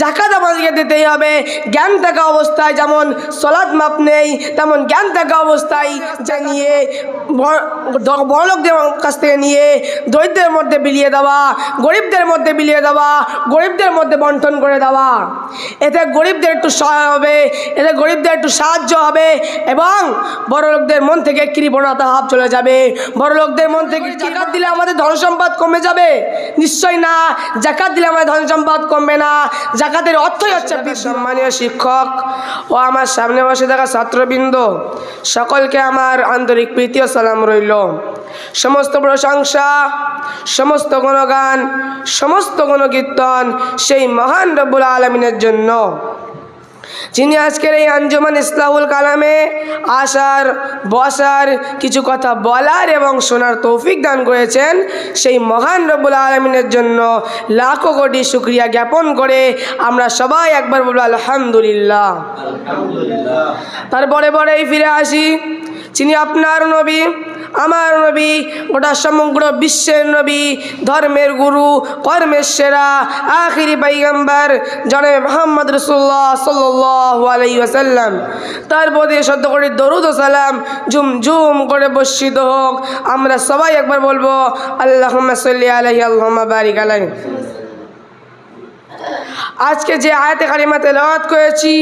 জাকাত আমাদেরকে দিতেই হবে। জ্ঞান থাকা অবস্থায় যেমন সলাদ মাপ নেই, তেমন জ্ঞান থাকা অবস্থায় যা নিয়ে বড় লোকদের কাছ থেকে নিয়ে দরিদ্রের মধ্যে বিলিয়ে দেওয়া, গরিবদের মধ্যে বিলিয়ে দেওয়া, গরিবদের মধ্যে বন্টন করে দেওয়া। এতে গরিবদের একটু সহায় হবে, এতে গরিবদের একটু সাহায্য হবে এবং বড় লোকদের মন থেকে কৃপণতা ভাব চলে যাবে। বড় লোকদের মন থেকে জাকাত দিলে আমাদের ধন সম্পদ কমে যাবে। নিশ্চয় না, জাকাত দিলে আমাদের ধন সম্পদ কমবে না। জাকাতের অর্থই হচ্ছে সম্মানীয় শিক্ষক ও আমার সামনে বসে থাকা ছাত্রবৃন্দ সকলকে আমার আন্তরিক প্রীতি ও সালাম রইল। সমস্ত প্রশংসা সমস্ত গুণগান সমস্ত গণকীর্তন সেই মহান রব্বুল আলমিনের জন্য। যিনি আজকের এই আঞ্জুমান ইসলাহুল কালামে আসার বসার কিছু কথা বলার এবং শোনার তৌফিক দান করেছেন সেই মহান রব্বুল আলমিনের জন্য লাখো কোটি শুক্রিয়া জ্ঞাপন করে আমরা সবাই একবার বলব আলহামদুলিল্লাহ। তারপরে পরেই ফিরে আসি যিনি আপনার নবী আমার নবী, গোটা সমগ্র বিশ্বের নবী, ধর্মের গুরু, কর্মের সেরা, আখিরি পাইগাম্বার জনে মোহাম্মদ রসুল্লাহ সাল্লাহ আলাই ওসাল্লাম তার প্রতি সদ্য করে দরুদ সালাম ঝুম ঝুম করে বর্ষিত হোক। আমরা সবাই একবার বলব আল্লাহ সাল্লি আলহি আল্লাহ বারিক আলাই আজকে যে আয়াতে কারিমা তেলাওয়াত করেছি,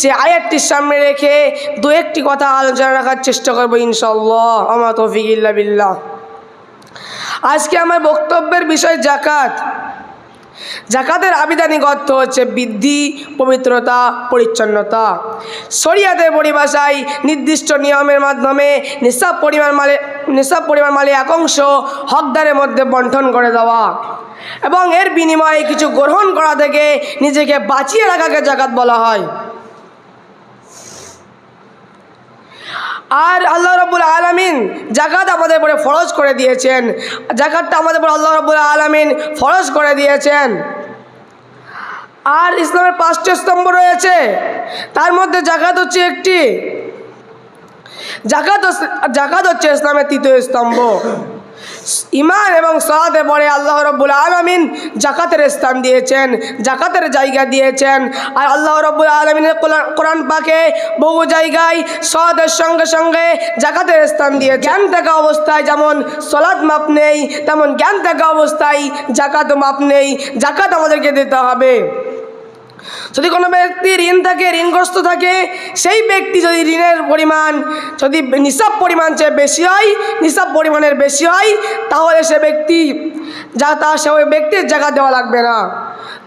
সে আয়াতটির সামনে রেখে দু একটি কথা আলোচনা রাখার চেষ্টা করব ইনশাল্লাহ আমার তৌফিক ইল্লা বিল্লাহ। আজকে আমার বক্তব্যের বিষয় জাকাত জাকাতের আবিধানিক অর্থ হচ্ছে বৃদ্ধি, পবিত্রতা, পরিচ্ছন্নতা। শরিয়াতের পরিভাষায় নির্দিষ্ট নিয়মের মাধ্যমে নিসাব পরিমাণ মালে নিসাব পরিমাণ মালে এক অংশ হকদারের মধ্যে বন্টন করে দেওয়া। এবং এর বিনিময়ে কিছু গ্রহণ করা থেকে নিজেকে বাঁচিয়ে রাখাকে জাকাত বলা হয়। আর আল্লাহ রব্বুল আলমিন জাকাত আমাদের উপরে ফরজ করে দিয়েছেন। জাকাতটা আমাদের উপর আল্লাহ রব্বুল আলমিন ফরজ করে দিয়েছেন। আর ইসলামের পাঁচটি স্তম্ভ রয়েছে। তার মধ্যে জাকাত হচ্ছে একটি। জাকাত জাকাত হচ্ছে ইসলামের তৃতীয় স্তম্ভ। ইমান এবং সলাতে পরে আল্লাহ রব্বুল আলমিন জাকাতের স্থান দিয়েছেন জাকাতের জায়গা দিয়েছেন। আর আল্লাহ রব্বুল আলমিনের কোরআন পাকে বহু জায়গায় সলাতের সঙ্গে সঙ্গে জাকাতের স্থান দিয়ে জ্ঞান থাকা অবস্থায় যেমন সলাদ মাপ নেই, তেমন জ্ঞান থাকা অবস্থায় জাকাত মাপ নেই। জাকাত আমাদেরকে দিতে হবে। যদি কোনো ব্যক্তি ঋণ থাকে, ঋণগ্রস্ত থাকে, সেই ব্যক্তি যদি ঋণের পরিমাণ, যদি নিসাব পরিমাণ চেয়ে বেশি হয়, নিসাব পরিমাণের বেশি হয়, তাহলে সে ব্যক্তি, যা তা সে ওই ব্যক্তির জায়গা দেওয়া লাগবে না।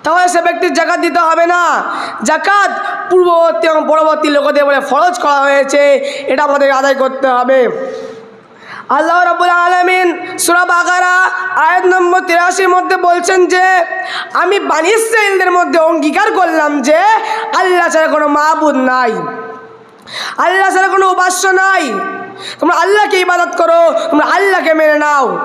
তাহলে সে ব্যক্তির জাকাত দিতে হবে না। জাকাত পূর্ববর্তী এবং পরবর্তী লোকদের বলে ফরজ করা হয়েছে। এটা আমাদের আদায় করতে হবে। আল্লাহ রাবুল আলমিন সুরাব আগারা আয়াত নম্বর তিরাশির মধ্যে বলছেন যে, আমি ইসরায়েলদের মধ্যে অঙ্গীকার করলাম যে, আল্লাহ ছাড়া কোনো মাহবুদ নাই। আল্লাহ ছাড়া কোনো উপাস্য নাই। তোমরা আল্লাহকে ইবাদত করো, তোমরা আল্লাহকে মেনে নাও।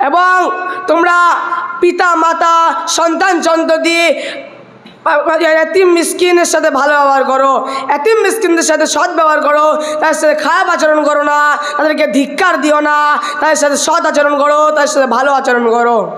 এবং তোমরা পিতা, মাতা, সন্তান চন্দ্র দিয়ে এতিম মিসকিনের সাথে ভালো ব্যবহার করো। এতিম মিসকিনদের সাথে সৎ ব্যবহার করো। তাদের সাথে খারাপ আচরণ করো না। তাদেরকে ধিক্কার দিও না। তাদের সাথে সৎ আচরণ করো। তাদের সাথে ভালো আচরণ করো।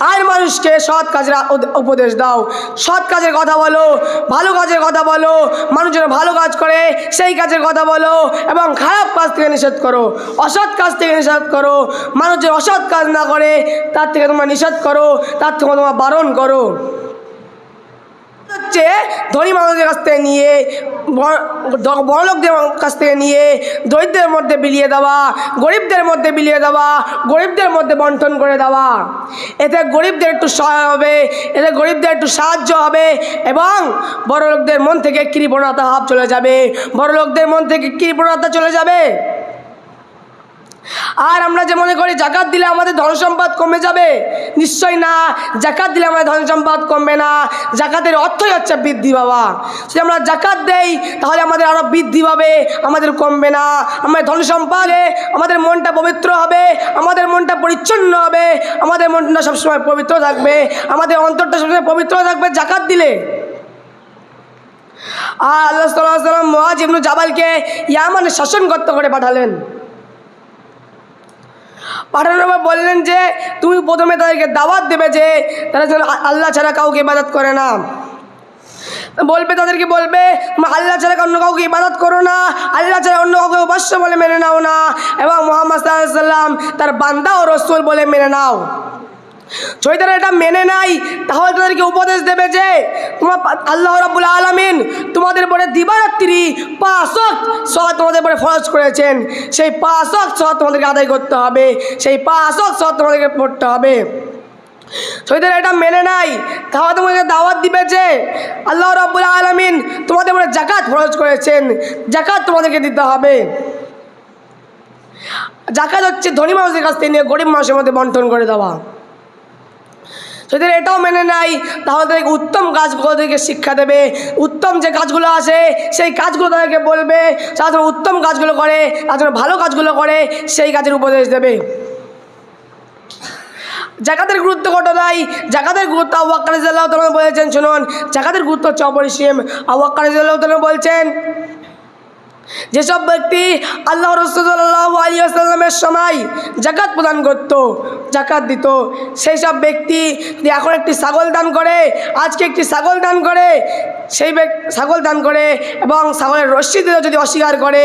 আর মানুষকে সৎ কাজের উপদেশ দাও। সৎ কাজের কথা বলো, ভালো কাজের কথা বলো, মানুষ যেন ভালো কাজ করে, সেই কাজের কথা বলো এবং খারাপ কাজ থেকে নিষেধ করো। অসৎ কাজ থেকে নিষেধ করো। মানুষ যে অসৎ কাজ না করে, তার থেকে তোমরা নিষেধ করো। তার থেকে তোমরা বারণ করো। হচ্ছে ধনী মানুষের কাছ থেকে নিয়ে, বড় লোকদের কাছ থেকে নিয়ে দরিদ্রের মধ্যে বিলিয়ে দেওয়া, গরিবদের মধ্যে বিলিয়ে দেওয়া, গরিবদের মধ্যে বন্টন করে দেওয়া। এতে গরিবদের একটু সহায় হবে, এতে গরিবদের একটু সাহায্য হবে এবং বড় লোকদের মন থেকে কৃপণতা হাব চলে যাবে। বড় লোকদের মন থেকে কৃপণতা চলে যাবে। আর আমরা যে মনে করি জাকাত দিলে আমাদের ধন সম্পদ কমে যাবে, নিশ্চয় না। জাকাত দিলে আমাদের ধন সম্পদ কমবে না। জাকাতের অর্থই হচ্ছে বৃদ্ধি বাবা। যদি আমরা জাকাত দেই, তাহলে আমাদের আরও বৃদ্ধি পাবে, আমাদের কমবে না। আমাদের ধন সম্পদে আমাদের মনটা পবিত্র হবে, আমাদের মনটা পরিচ্ছন্ন হবে, আমাদের মনটা সবসময় পবিত্র থাকবে, আমাদের অন্তরটা সবসময় পবিত্র থাকবে জাকাত দিলে। আর আল্লাহ সাল্লাহ সাল্লাম মহাজ ইবনু জাবালকে ইয়ামানে শাসন করতে করে পাঠালেন। পাঠানোর পর বললেন যে, তুমি প্রথমে তাদেরকে দাওয়াত দেবে যে, তারা যেন আল্লাহ ছাড়া কাউকে ইবাদত করে না। বলবে তাদেরকে, বলবে আল্লাহ ছাড়া অন্য কাউকে ইবাদত করো না, আল্লাহ ছাড়া অন্য কাউকে অবশ্য বলে মেনে নাও না এবং মোহাম্মদ সাল্লাম তার বান্দা ও রসুল বলে মেনে নাও। যদি তারা এটা মেনে নাই তাহলে তাদেরকে উপদেশ দেবে যে তোমার আল্লাহ রাবুল আলমিন তোমাদের পরে দিবারাত্রি পাঁচক সহ তোমাদের উপরে ফরজ করেছেন। সেই পাঁচক সহ তোমাদেরকে আদায় করতে হবে। সেই পাঁচক সহ তোমাদেরকে পড়তে হবে। যদি তারা এটা মেনে নাই। তাহলে তোমাকে দাওয়াত দিবে যে, আল্লাহ রাবুল আলমিন তোমাদের উপরে জাকাত ফরজ করেছেন। জাকাত তোমাদেরকে দিতে হবে। জাকাত হচ্ছে ধনী মানুষের কাছ থেকে নিয়ে গরিব মানুষের মধ্যে বন্টন করে দেওয়া। যদি এটাও মেনে নেয়, তাহলে তাদেরকে উত্তম কাজগুলো তাদেরকে শিক্ষা দেবে। উত্তম যে কাজগুলো আছে, সেই কাজগুলো তাদেরকে বলবে, তারা উত্তম কাজগুলো করে, তারা ভালো কাজগুলো করে, সেই কাজের উপদেশ দেবে। জাকাতের গুরুত্ব কত নাই জাকাতের গুরুত্ব আওয়াক্কারিজাল্লাহ তালা বলেছেন, শুনুন, জাকাতের গুরুত্ব হচ্ছে অপরিসীম। আওয়াক্কারিজাল্লাহ তালা বলছেন যেসব ব্যক্তি আল্লাহ রসুল্লাহ আলী আসাল্লামের সময় জাকাত প্রদান করত জাকাত দিত সেই সব ব্যক্তি এখন একটি ছাগল দান করে, আজকে একটি ছাগল দান করে, সেই ব্যক্তি ছাগল দান করে এবং ছাগলের রশ্মি দিতে যদি অস্বীকার করে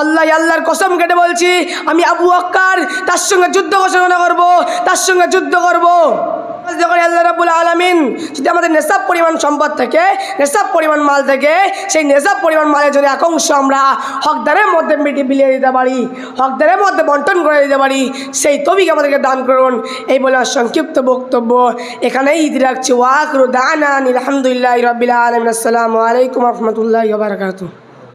আল্লাহ আল্লাহর কসম কেটে বলছি, আমি আবু আক্কার তার সঙ্গে যুদ্ধ ঘোষণা করব, তার সঙ্গে যুদ্ধ করব। যখন আল্লাহ রাবুল আলমিন। যদি আমাদের নেশাব পরিমাণ সম্পদ থেকে, নেশাব পরিমাণ মাল থেকে, সেই নেশাব পরিমাণ মালের যদি এক অংশ আমরা হকদারের মধ্যে মিটি বিলিয়ে দিতে পারি, হকদারের মধ্যে বন্টন করে দিতে পারি, সেই তবিকে আমাদেরকে দান করুন। এই বলে সংক্ষিপ্ত বক্তব্য এখানেই ইতি রাখছি। ওয়াকরু দানা আলহামদুলিল্লাহ রবিল আলমিন। আসসালামু আলাইকুম রহমতুল্লাহ বারকাতু